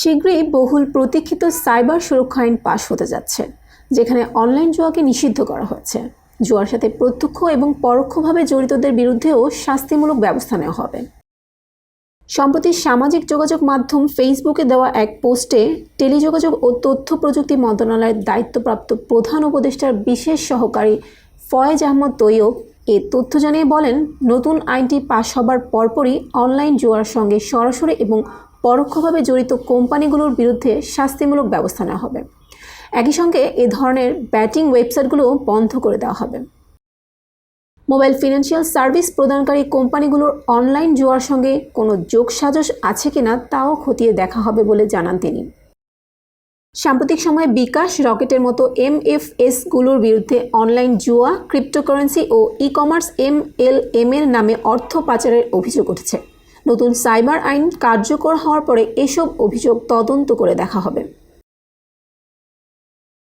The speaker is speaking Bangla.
শীঘ্রই বহুল প্রতীক্ষিত সাইবার সুরক্ষা আইন পাশ হতে যাচ্ছে, যেখানে অনলাইন জুয়াকে নিষিদ্ধ করা হয়েছে। জুয়ার সাথে প্রত্যক্ষ এবং পরোক্ষভাবে জড়িতদের বিরুদ্ধেও শাস্তিমূলক ব্যবস্থা নেওয়া হবে। সম্প্রতি সামাজিক যোগাযোগ মাধ্যম ফেসবুকে দেওয়া এক পোস্টে টেলিযোগাযোগ ও তথ্য প্রযুক্তি মন্ত্রণালয়ের দায়িত্বপ্রাপ্ত প্রধান উপদেষ্টার বিশেষ সহকারী ফয়েজ আহমদ তৈয়ব এ তথ্য জানিয়ে বলেন, নতুন আইনটি পাশ হবার পরপরই অনলাইন জুয়ার সঙ্গে সরাসরি এবং পরোক্ষভাবে জড়িত কোম্পানিগুলোর বিরুদ্ধে শাস্তিমূলক ব্যবস্থা নেওয়া হবে। একই সঙ্গে এ ধরনের ব্যাটিং ওয়েবসাইটগুলো বন্ধ করে দেওয়া হবে। মোবাইল ফিনান্সিয়াল সার্ভিস প্রদানকারী কোম্পানিগুলোর অনলাইন জুয়ার সঙ্গে কোনো যোগসাজশ আছে কিনা তাও খতিয়ে দেখা হবে বলে জানান তিনি। সাম্প্রতিক সময়ে বিকাশ রকেটের মতো এমএফএসগুলোর বিরুদ্ধে অনলাইন জুয়া, ক্রিপ্টোকারেন্সি ও e commerce M L M এর নামে অর্থ পাচারের অভিযোগ উঠেছে। নতুন সাইবার আইন কার্যকর হওয়ার পরে এসব অভিযোগ তদন্ত করে দেখা হবে।